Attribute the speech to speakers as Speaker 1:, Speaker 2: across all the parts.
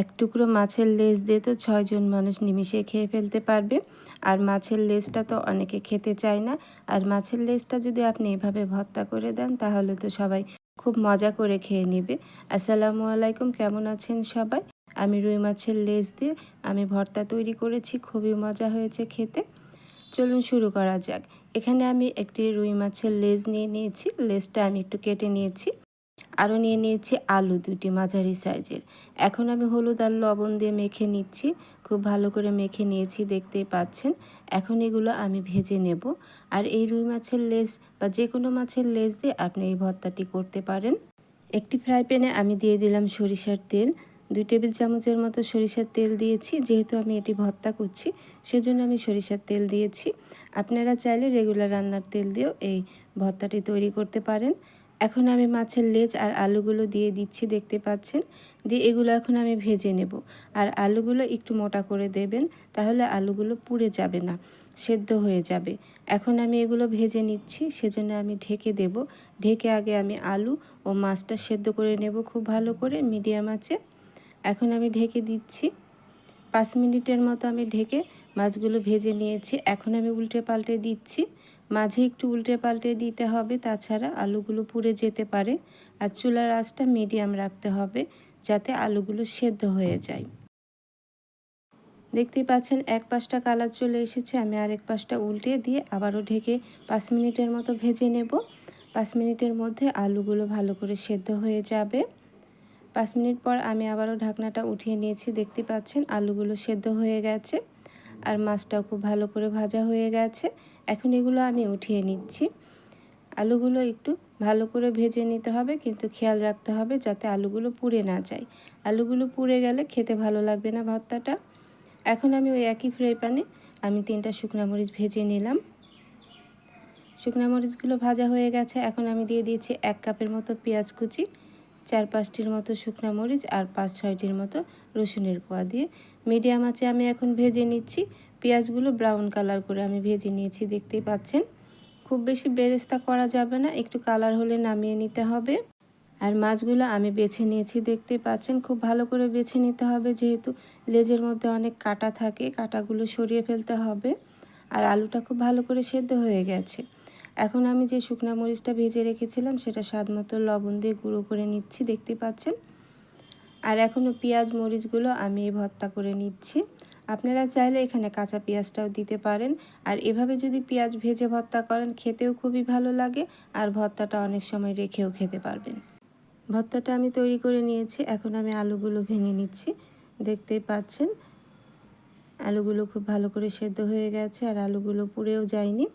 Speaker 1: এক টুকরো মাছের লেজ দিয়ে তো ছয়জন মানুষ নিমিশে খেয়ে ফেলতে পারবে। আর মাছের লেজটা তো অনেকে খেতে চায় না। আর মাছের লেজটা যদি আপনি এভাবে ভর্তা করে দেন, তাহলে তো সবাই খুব মজা করে খেয়ে নেবে। আসসালামু আলাইকুম, কেমন আছেন সবাই? আমি রুই মাছের লেজ দিয়ে আমি ভর্তা তৈরি করেছি, খুবই মজা হয়েছে খেতে। চলুন শুরু করা যাক। এখানে আমি একটি রুই মাছের লেজ নিয়ে নিয়েছি। লেজটা আমি একটু কেটে নিয়েছি। আরও নিয়ে নিয়েছি আলু দুটি মাঝারি সাইজের। এখন আমি হলুদ আর লবণ দিয়ে মেখে নিচ্ছি। খুব ভালো করে মেখে নিয়েছি, দেখতেই পাচ্ছেন। এখন এগুলো আমি ভেজে নেব। আর এই রুই মাছের লেজ বা যে কোনো মাছের লেজ দিয়ে আপনি এই ভর্তাটি করতে পারেন। একটি ফ্রাই প্যানে আমি দিয়ে দিলাম সরিষার তেল। দুই টেবিল চামচের মতো সরিষার তেল দিয়েছি, যেহেতু আমি এটি ভর্তা করছি, সেজন্য আমি সরিষার তেল দিয়েছি। আপনারা চাইলে রেগুলার রান্নার তেল দিয়েও এই ভর্তাটি তৈরি করতে পারেন। এখন আমি মাছের লেজ আর আলুগুলো দিয়ে দিচ্ছি, দেখতে পাচ্ছেন? দিয়ে এগুলো এখন আমি ভেজে নেব। আর আলুগুলো একটু মোটা করে দেবেন, তাহলে আলুগুলো পুড়ে যাবে না, সেদ্ধ হয়ে যাবে। এখন আমি এগুলো ভেজে নিচ্ছি, সেজন্য আমি ঢেকে দেব। ঢেকে আগে আমি আলু ও মাছটা সেদ্ধ করে নেব খুব ভালো করে, মিডিয়াম আছে এখন আমি ঢেকে দিচ্ছি। পাঁচ মিনিটের মতো আমি ঢেকে মাছগুলো ভেজে নিয়েছি। এখন আমি উল্টে পাল্টে দিচ্ছি। মাঝে একটু উল্টে পাল্টে দিতে হবে, তাছাড়া আলুগুলো পুড়ে যেতে পারে। আর চুলার আঁচটা মিডিয়াম রাখতে হবে, যাতে আলুগুলো সেদ্ধ হয়ে যায়। দেখতেই পাচ্ছেন, এক পাশটা কালার চলে এসেছে, আমি আরেক পাশটা উল্টে দিয়ে আবারও ঢেকে পাঁচ মিনিটের মতো ভেজে নেব। পাঁচ মিনিটের মধ্যে আলুগুলো ভালো করে সেদ্ধ হয়ে যাবে। পাঁচ মিনিট পর আমি আবারও ঢাকনাটা উঠিয়ে নিয়েছি, দেখতে পাচ্ছেন আলুগুলো সেদ্ধ হয়ে গেছে। আর মাছটাও খুব ভালো করে ভাজা হয়ে গেছে। এখন এগুলো আমি উঠিয়ে নিচ্ছি। আলুগুলো একটু ভালো করে ভেজে নিতে হবে, কিন্তু খেয়াল রাখতে হবে যাতে আলুগুলো পুড়ে না যায়। আলুগুলো পুড়ে গেলে খেতে ভালো লাগবে না ভর্তাটা। এখন আমি ওই একই ফ্রাই প্যানে আমি তিনটা শুকনা মরিচ ভেজে নিলাম। শুকনা মরিচগুলো ভাজা হয়ে গেছে। এখন আমি দিয়ে দিয়েছি এক কাপের মতো পেঁয়াজ কুচি। চার পাঁচটির মতো শুকনা মরিচ আর পাঁচ ছয়টির মতো রসুনের কোয়া দিয়ে মিডিয়াম আছে আমি এখন ভেজে নিচ্ছি। পেঁয়াজগুলো ব্রাউন কালার করে আমি ভেজে নিয়েছি, দেখতেই পাচ্ছেন। খুব বেশি বেরেস্তা করা যাবে না, একটু কালার হলে নামিয়ে নিতে হবে। আর মাছগুলো আমি বেছে নিয়েছি দেখতে পাচ্ছেন। খুব ভালো করে বেছে নিতে হবে, যেহেতু লেজের মধ্যে অনেক কাটা থাকে, কাটাগুলো সরিয়ে ফেলতে হবে। আর আলুটা খুব ভালো করে সেদ্ধ হয়ে গেছে। এখন আমি যে শুকনা মরিচটা ভেজে রেখেছিলাম, সেটা স্বাদ মতো লবণ দিয়ে গুঁড়ো করে নিচ্ছি, দেখতে পাচ্ছেন? আর এখনও পেঁয়াজ মরিচগুলো আমি ভর্তা করে নিচ্ছি। আপনারা চাইলে এখানে কাঁচা পেঁয়াজটাও দিতে পারেন। আর এভাবে যদি পেঁয়াজ ভেজে ভর্তা করেন, খেতেও খুবই ভালো লাগে আর ভর্তাটা অনেক সময় রেখেও খেতে পারবেন। ভর্তাটা আমি তৈরি করে নিয়েছি, এখন আমি আলুগুলো ভেঙে নিচ্ছি, দেখতেই পাচ্ছেন? আলুগুলো খুব ভালো করে সেদ্ধ হয়ে গেছে আর আলুগুলো পুড়েও যায়নি।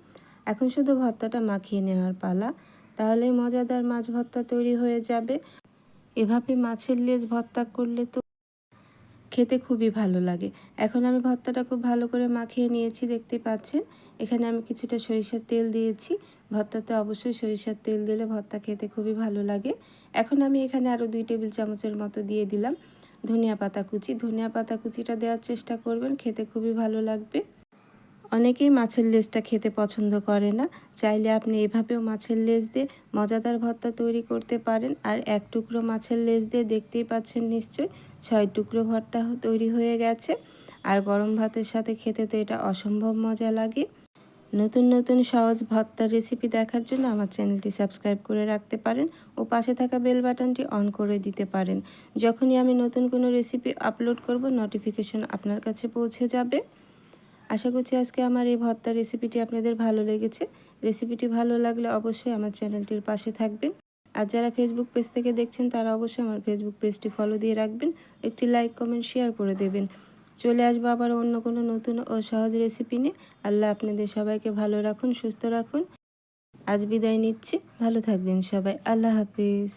Speaker 1: এখন শুধু ভর্তাটা মাখিয়ে নেওয়ার পালা। তাহলেই মজাদার মাছ ভর্তা তৈরি হয়ে যাবে। এভাবে মাছের লেজ ভর্তা করলে তো খেতে খুবই ভালো লাগে। এখন আমি ভর্তাটা খুব ভালো করে মাখিয়ে নিয়েছি, দেখতে পাচ্ছেন? এখানে আমি কিছুটা সরিষার তেল দিয়েছি। ভর্তাতে অবশ্যই সরিষার তেল দিলে ভর্তা খেতে খুবই ভালো লাগে। এখন আমি এখানে আরও দুই টেবিল চামচের মতো দিয়ে দিলাম ধনিয়া পাতা কুচি। ধনিয়া পাতা কুচিটা দেওয়ার চেষ্টা করবেন, খেতে খুবই ভালো লাগবে। অনেকেই মাছের লেজটা খেতে পছন্দ করে না। চাইলে আপনি এভাবেও মাছের লেজ দিয়ে মজাদার ভর্তা তৈরি করতে পারেন। আর এক টুকরো মাছের লেজ দিয়ে দেখতেই পাচ্ছেন নিশ্চয়ই ছয় টুকরো ভর্তা তৈরি হয়ে গেছে। আর গরম ভাতের সাথে খেতে তো এটা অসম্ভব মজা লাগে। নতুন নতুন সহজ ভর্তার রেসিপি দেখার জন্য আমার চ্যানেলটি সাবস্ক্রাইব করে রাখতে পারেন ও পাশে থাকা বেল বাটনটি অন করে দিতে পারেন। যখনই আমি নতুন কোনো রেসিপি আপলোড করব নোটিফিকেশন আপনার কাছে পৌঁছে যাবে। আশা করছি আজকে আমার এই ভর্তা রেসিপিটি আপনাদের ভালো লেগেছে। রেসিপিটি ভালো লাগলে অবশ্যই আমার চ্যানেলটির পাশে থাকবেন। আর যারা ফেসবুক পেজ থেকে দেখছেন, তারা অবশ্যই আমার ফেসবুক পেজটি ফলো দিয়ে রাখবেন। একটি লাইক কমেন্ট শেয়ার করে দেবেন। চলে আসব আবার অন্য কোনো নতুন ও সহজ রেসিপি নিয়ে। আল্লাহ আপনাদের সবাইকে ভালো রাখুন, সুস্থ রাখুন। আজ বিদায় নিচ্ছি। ভালো থাকবেন সবাই। আল্লাহ হাফিজ।